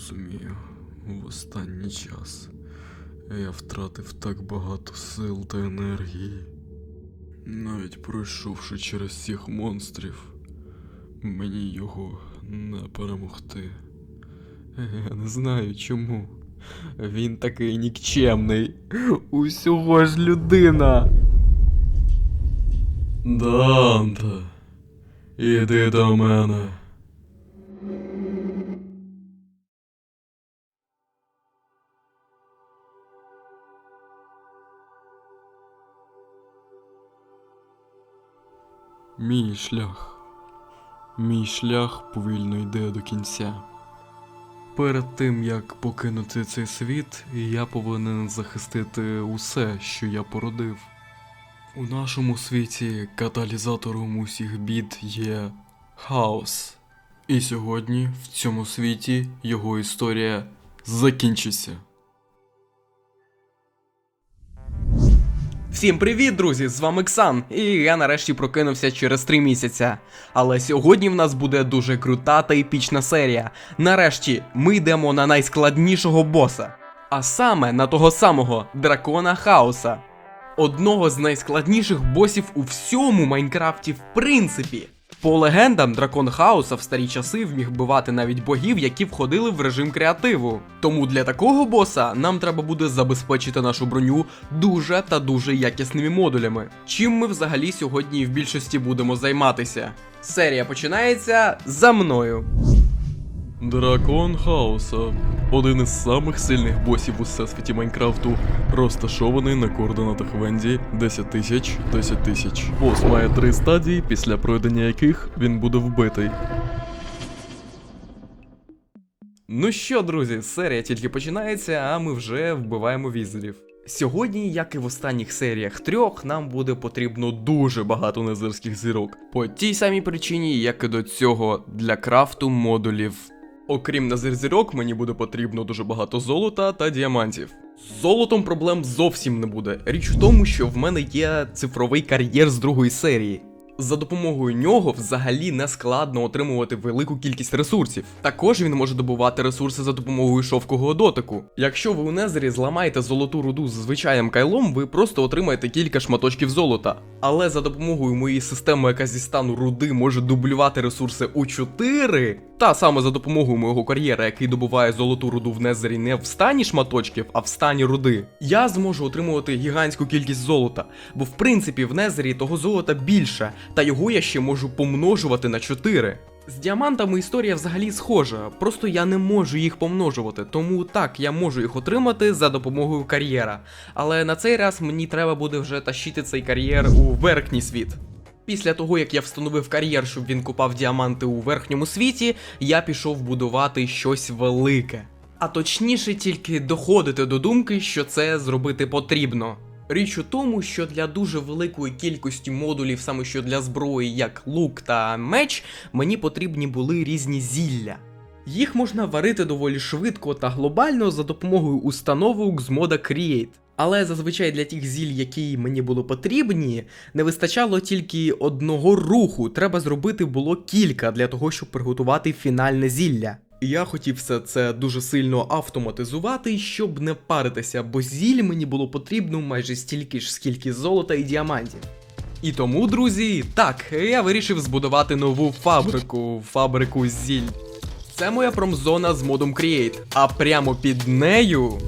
розумію. В останній час я втратив так багато сил та енергії. Навіть пройшовши через всіх монстрів, мені його не перемогти. Я не знаю чому. Він такий нікчемний. Усього ж людина. Данте, іди до мене. Мій шлях. Мій шлях повільно йде до кінця. Перед тим як покинути цей світ, я повинен захистити усе, що я породив. У нашому світі каталізатором усіх бід є хаос. І сьогодні в цьому світі його історія закінчиться. Всім привіт, друзі! З вами Ксан, і я нарешті прокинувся через 3 місяця. Але сьогодні в нас буде дуже крута та епічна серія. Нарешті ми йдемо на найскладнішого боса. А саме на того самого дракона хаоса. Одного з найскладніших босів у всьому Майнкрафті, в принципі. По легендам, дракон хаоса в старі часи вміг бивати навіть богів, які входили в режим креативу. Тому для такого боса нам треба буде забезпечити нашу броню дуже та дуже якісними модулями. Чим ми взагалі сьогодні в більшості будемо займатися. Серія починається за мною. Дракон Хаоса один із самих сильних босів у всесвіті Майнкрафту, розташований на координатах Венді 10 тисяч 10 тисяч. Бос має три стадії, після пройдення яких він буде вбитий. Ну що, друзі, серія тільки починається, а ми вже вбиваємо візерів. Сьогодні, як і в останніх серіях трьох, нам буде потрібно дуже багато незерських зірок. По тій самій причині, як і до цього для крафту модулів. Окрім назирзірок, мені буде потрібно дуже багато золота та діамантів. З золотом проблем зовсім не буде. Річ у тому, що в мене є цифровий кар'єр з другої серії. За допомогою нього взагалі не складно отримувати велику кількість ресурсів. Також він може добувати ресурси за допомогою шовкового дотику. Якщо ви у Незері зламаєте золоту руду з звичайним кайлом, ви просто отримаєте кілька шматочків золота. Але за допомогою моєї системи, яка зі стану руди може дублювати ресурси у 4, та саме за допомогою мого кар'єра, який добуває золоту руду в Незері не в стані шматочків, а в стані руди, я зможу отримувати гігантську кількість золота. Бо в принципі в Незері того золота більше, та його я ще можу помножувати на 4. З діамантами історія взагалі схожа, просто я не можу їх помножувати, тому так, я можу їх отримати за допомогою кар'єра. Але на цей раз мені треба буде вже тащити цей кар'єр у верхній світ. Після того, як я встановив кар'єр, щоб він купав діаманти у верхньому світі, я пішов будувати щось велике. А точніше, тільки доходити до думки, що це зробити потрібно. Річ у тому, що для дуже великої кількості модулів, саме що для зброї, як лук та меч, мені потрібні були різні зілля. Їх можна варити доволі швидко та глобально за допомогою установок з мода Create. Але зазвичай для тих зіль, які мені були потрібні, не вистачало тільки одного руху. Треба зробити було кілька для того, щоб приготувати фінальне зілля. Я хотів все це дуже сильно автоматизувати, щоб не паритися, бо зіль мені було потрібно майже стільки ж, скільки золота і діамантів. І тому, друзі, так, я вирішив збудувати нову фабрику, фабрику зіль. Це моя промзона з модом Create, а прямо під нею.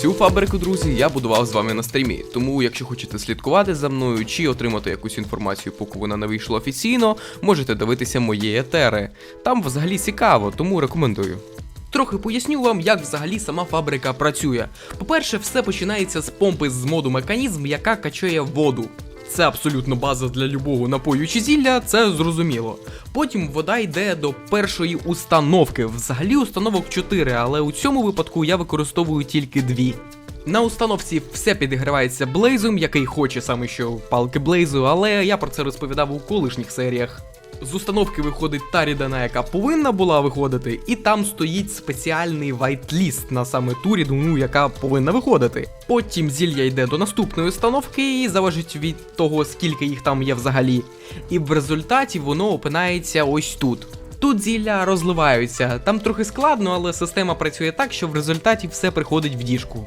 Цю фабрику, друзі, я будував з вами на стрімі. Тому, якщо хочете слідкувати за мною чи отримати якусь інформацію, поки вона не вийшла офіційно, можете дивитися мої етери. Там взагалі цікаво, тому рекомендую. Трохи поясню вам, як взагалі сама фабрика працює. По-перше, все починається з помпи з моду механізм, яка качає воду. Це абсолютно база для любого напою чи зілля, це зрозуміло. Потім вода йде до першої установки. Взагалі установок 4, але у цьому випадку я використовую тільки дві. На установці все підігрівається блейзом, який хоче саме що палки блейзу, але я про це розповідав у колишніх серіях. З установки виходить та рідина, яка повинна була виходити, і там стоїть спеціальний вайтліст на саме ту рідину, яка повинна виходити. Потім зілля йде до наступної установки і залежить від того, скільки їх там є взагалі. І в результаті воно опинається ось тут. Тут зілля розливаються, там трохи складно, але система працює так, що в результаті все приходить в діжку.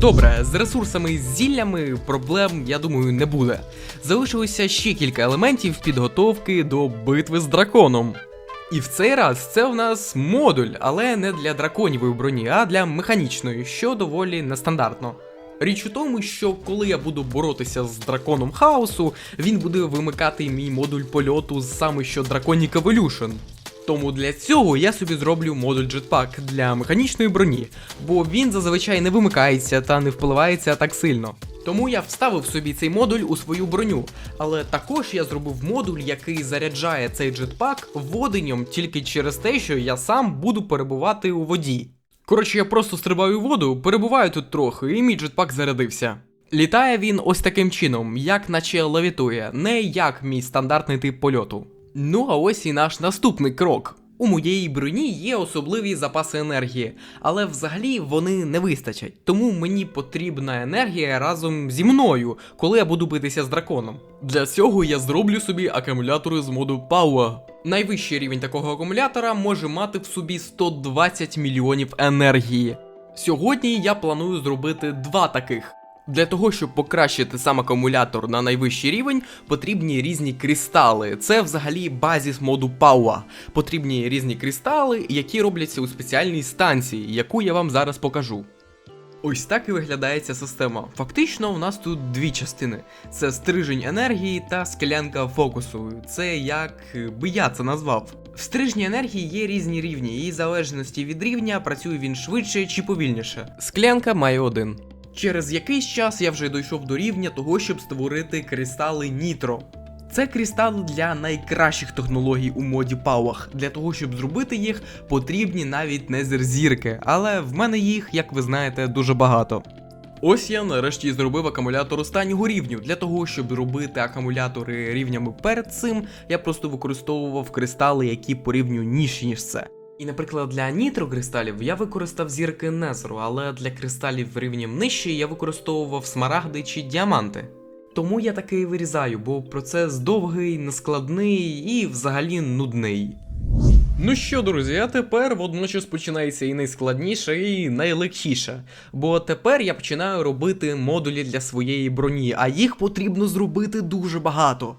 Добре, з ресурсами і зіллями проблем, я думаю, не буде. Залишилося ще кілька елементів підготовки до битви з драконом. І в цей раз це в нас модуль, але не для драконівої броні, а для механічної, що доволі нестандартно. Річ у тому, що коли я буду боротися з драконом хаосу, він буде вимикати мій модуль польоту з саме що Draconic Evolution. Тому для цього я собі зроблю модуль Jetpack для механічної броні, бо він зазвичай не вимикається та не впливається так сильно. Тому я вставив собі цей модуль у свою броню, але також я зробив модуль, який заряджає цей джетпак воденням тільки через те, що я сам буду перебувати у воді. Коротше, я просто стрибаю воду, перебуваю тут трохи, і мій джетпак зарядився. Літає він ось таким чином, як наче левітує, не як мій стандартний тип польоту. Ну а ось і наш наступний крок. У моєї броні є особливі запаси енергії, але взагалі вони не вистачать. Тому мені потрібна енергія разом зі мною, коли я буду битися з драконом. Для цього я зроблю собі акумулятори з моду Power. Найвищий рівень такого акумулятора може мати в собі 120 мільйонів енергії. Сьогодні я планую зробити два таких. Для того, щоб покращити сам акумулятор на найвищий рівень, потрібні різні кристали. Це взагалі базіс моду Пауа. Потрібні різні кристали, які робляться у спеціальній станції, яку я вам зараз покажу. Ось так і виглядає ця система. Фактично, у нас тут дві частини: це стрижень енергії та склянка фокусу. Це як би я це назвав. В стрижні енергії є різні рівні, і в залежності від рівня працює він швидше чи повільніше. Склянка має один. Через якийсь час я вже дійшов до рівня того, щоб створити кристали Нітро. Це кристали для найкращих технологій у моді Пауах. Для того, щоб зробити їх, потрібні навіть незерзірки, але в мене їх, як ви знаєте, дуже багато. Ось я нарешті зробив акумулятор останнього рівню. Для того, щоб робити акумулятори рівнями перед цим, я просто використовував кристали, які по рівню нижчі, ніж це. І, наприклад, для нітрокристалів я використав зірки Незеру, але для кристалів рівнем нижче я використовував смарагди чи діаманти. Тому я таки вирізаю, бо процес довгий, нескладний і взагалі нудний. Ну що, друзі, а тепер водночас починається і найскладніше, і найлегкіше. Бо тепер я починаю робити модулі для своєї броні, а їх потрібно зробити дуже багато.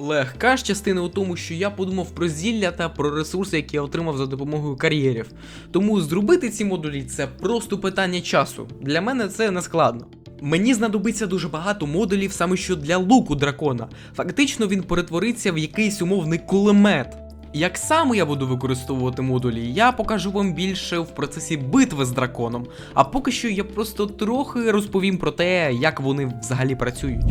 Легка ж частина у тому, що я подумав про зілля та про ресурси, які я отримав за допомогою кар'єрів. Тому зробити ці модулі це просто питання часу. Для мене це не складно. Мені знадобиться дуже багато модулів саме що для луку дракона. Фактично він перетвориться в якийсь умовний кулемет. Як саме я буду використовувати модулі, я покажу вам більше в процесі битви з драконом. А поки що я просто трохи розповім про те, як вони взагалі працюють.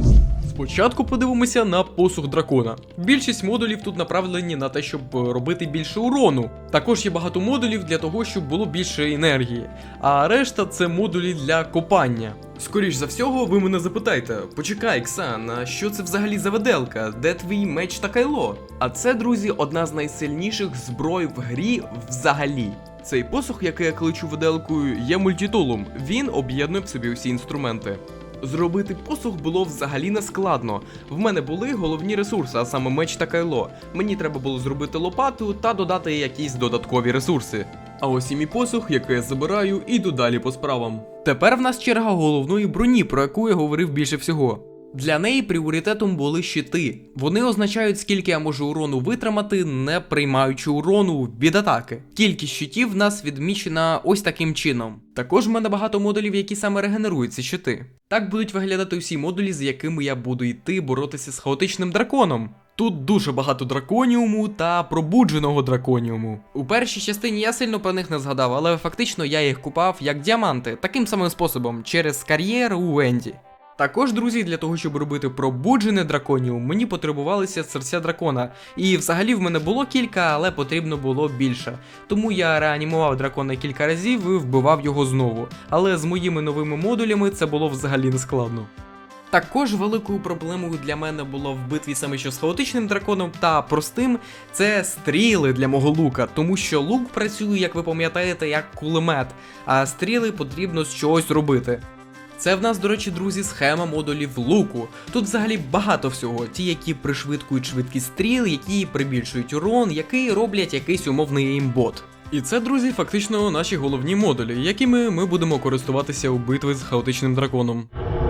Спочатку подивимося на посух дракона. Більшість модулів тут направлені на те, щоб е, робити більше урону. Також є багато модулів для того, щоб було більше енергії. А решта це модулі для копання. Скоріш за всього, ви мене запитаєте: почекай, Ксан, а що це взагалі за веделка? Де твій меч та кайло? А це, друзі, одна з найсильніших зброй в грі взагалі. Цей посух, який я кличу виделкою, є мультитулом. Він об'єднує в собі усі інструменти. Зробити посух було взагалі не складно. В мене були головні ресурси, а саме меч та кайло. Мені треба було зробити лопату та додати якісь додаткові ресурси. А ось і мій посух, який я забираю, іду далі по справам. Тепер в нас черга головної броні, про яку я говорив більше всього. Для неї пріоритетом були щити. Вони означають, скільки я можу урону витримати, не приймаючи урону від атаки. Кількість щитів в нас відмічена ось таким чином. Також в мене багато модулів, які саме регенерують ці щити. Так будуть виглядати усі модулі, з якими я буду йти боротися з хаотичним драконом. Тут дуже багато драконіуму та пробудженого драконіуму. У першій частині я сильно про них не згадав, але фактично я їх купав як діаманти, таким самим способом, через кар'єр у Енді. Також, друзі, для того, щоб робити пробуджене драконіум, мені потребувалися серця дракона. І взагалі в мене було кілька, але потрібно було більше. Тому я реанімував дракона кілька разів і вбивав його знову. Але з моїми новими модулями це було взагалі не складно. Також великою проблемою для мене було в битві саме що з хаотичним драконом та простим це стріли для мого лука, тому що лук працює, як ви пам'ятаєте, як кулемет, а стріли потрібно з чогось робити. Це в нас, до речі, друзі, схема модулів луку. Тут взагалі багато всього. Ті, які пришвидкують швидкість стріл, які прибільшують урон, які роблять якийсь умовний еймбот. І це, друзі, фактично наші головні модулі, якими ми будемо користуватися у битві з хаотичним драконом.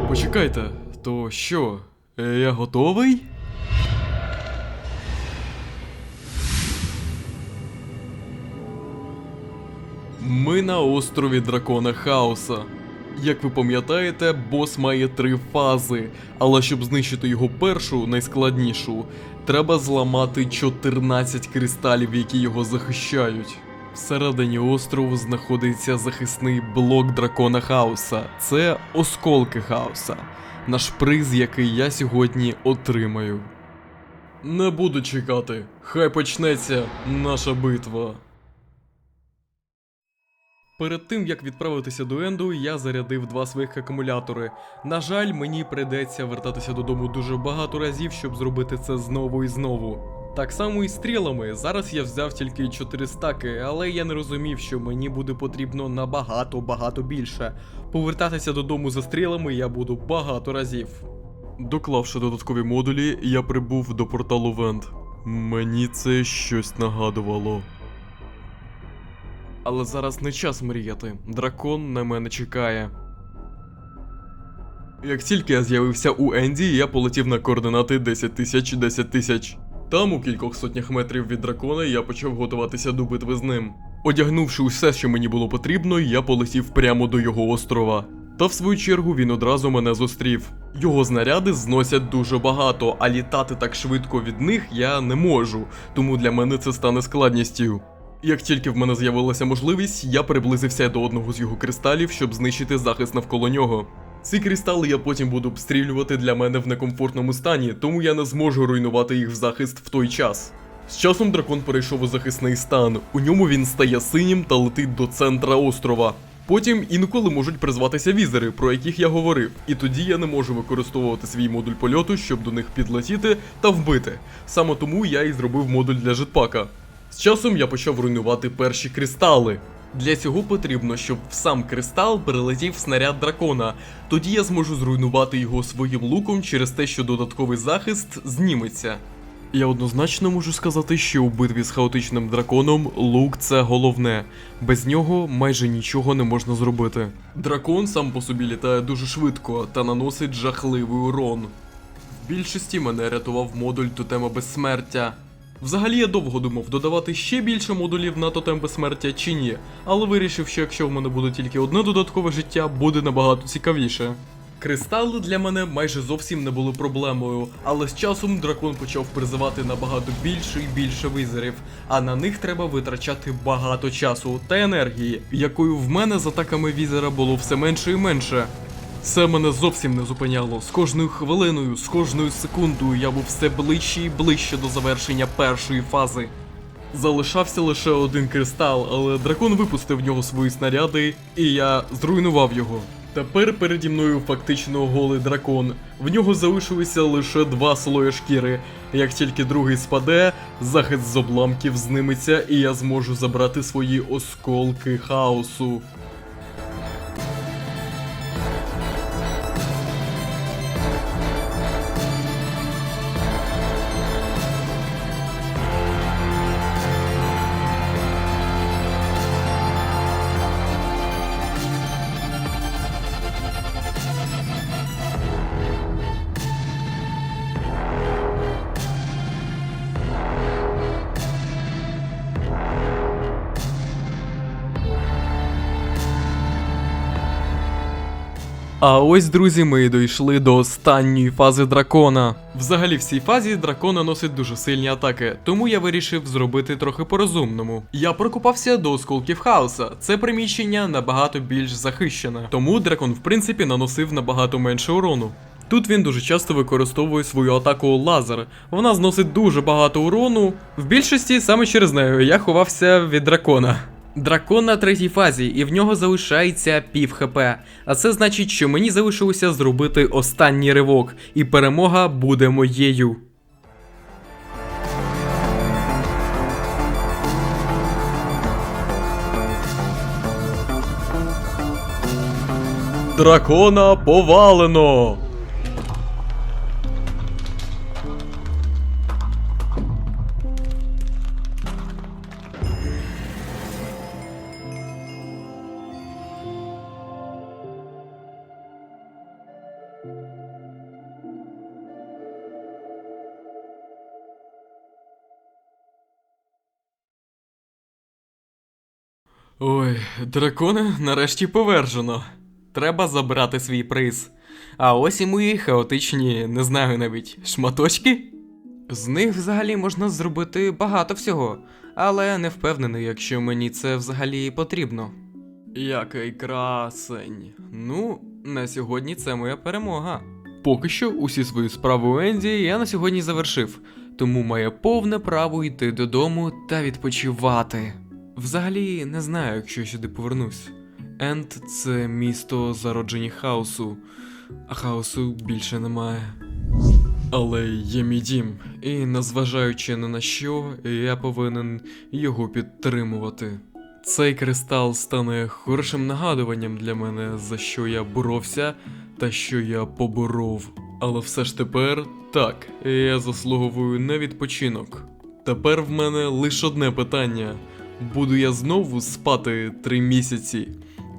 Почекайте, то що? е, Я готовий? Ми на острові Дракона Хаоса. Як ви пам'ятаєте, бос має три фази, але щоб знищити його першу, найскладнішу, треба зламати 14 кристалів, які його захищають. Всередині острову знаходиться захисний блок дракона хаоса. Це осколки хаоса. Наш приз, який я сьогодні отримаю. Не буду чекати. Хай почнеться наша битва. Перед тим як відправитися до Енду, я зарядив два своїх акумулятори. На жаль, мені прийдеться вертатися додому дуже багато разів, щоб зробити це знову і знову. Так само і стрілами. Зараз я взяв тільки 4 стаки, але я не розумів, що мені буде потрібно набагато багато більше. Повертатися додому за стрілами я буду багато разів. Доклавши додаткові модулі, я прибув до порталу Вент. Мені це щось нагадувало. Але зараз не час мріяти. Дракон на мене чекає. Як тільки я з'явився у Енді, я полетів на координати 10 тисяч 10 тисяч. Там, у кількох сотнях метрів від дракона, я почав готуватися до битви з ним. Одягнувши усе, що мені було потрібно, я полетів прямо до його острова. Та в свою чергу він одразу мене зустрів. Його знаряди зносять дуже багато, а літати так швидко від них я не можу, тому для мене це стане складністю. Як тільки в мене з'явилася можливість, я приблизився до одного з його кристалів, щоб знищити захист навколо нього. Ці кристали я потім буду обстрілювати для мене в некомфортному стані, тому я не зможу руйнувати їх в захист в той час. З часом дракон перейшов у захисний стан. У ньому він стає синім та летить до центра острова. Потім інколи можуть призватися візери, про яких я говорив, і тоді я не можу використовувати свій модуль польоту, щоб до них підлетіти та вбити. Саме тому я і зробив модуль для жетпака. З часом я почав руйнувати перші кристали. Для цього потрібно, щоб в сам кристал перелетів снаряд дракона. Тоді я зможу зруйнувати його своїм луком через те, що додатковий захист зніметься. Я однозначно можу сказати, що у битві з хаотичним драконом лук це головне. Без нього майже нічого не можна зробити. Дракон сам по собі літає дуже швидко та наносить жахливий урон. В більшості мене рятував модуль тотема безсмертя. Взагалі я довго думав, додавати ще більше модулів на тотем безсмертя чи ні, але вирішив, що якщо в мене буде тільки одне додаткове життя, буде набагато цікавіше. Кристали для мене майже зовсім не були проблемою, але з часом дракон почав призивати набагато більше і більше визерів, а на них треба витрачати багато часу та енергії, якою в мене з атаками візера було все менше і менше. Це мене зовсім не зупиняло. З кожною хвилиною, з кожною секундою я був все ближче і ближче до завершення першої фази. Залишався лише один кристал, але дракон випустив в нього свої снаряди, і я зруйнував його. Тепер переді мною фактично голий дракон. В нього залишилися лише два слої шкіри. Як тільки другий спаде, захист з обламків зниметься, і я зможу забрати свої осколки хаосу. А ось, друзі, ми дійшли до останньої фази дракона. Взагалі, в цій фазі дракон наносить дуже сильні атаки, тому я вирішив зробити трохи по-розумному. Я прокопався до осколків хаоса. Це приміщення набагато більш захищене, тому дракон, в принципі, наносив набагато менше урону. Тут він дуже часто використовує свою атаку лазер. Вона зносить дуже багато урону. В більшості саме через нею я ховався від дракона. Дракон на третій фазі, і в нього залишається пів хп. А це значить, що мені залишилося зробити останній ривок, і перемога буде моєю. Дракона повалено! Ой, дракони нарешті повержено. Треба забрати свій приз. А ось і мої хаотичні, не знаю навіть, шматочки. З них взагалі можна зробити багато всього, але не впевнений, якщо мені це взагалі потрібно. Який красень. Ну, на сьогодні це моя перемога. Поки що усі свої справи у Енді я на сьогодні завершив, тому має повне право йти додому та відпочивати. Взагалі не знаю, якщо я сюди повернусь. Енд це місто зародження хаосу, а хаосу більше немає. Але є мій дім, і незважаючи ні на що, я повинен його підтримувати. Цей кристал стане хорошим нагадуванням для мене, за що я боровся та що я поборов. Але все ж тепер так, я заслуговую на відпочинок. Тепер в мене лише одне питання: буду я знову спати три місяці?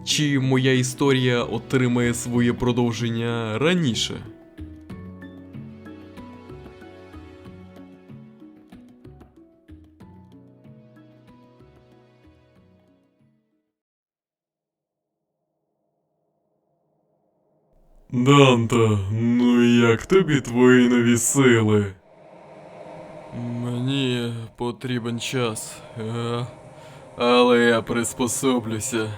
Чи моя історія отримає своє продовження раніше? Данта, ну як тобі твої нові сили? Мені потрібен час, е, але я приспособлюся.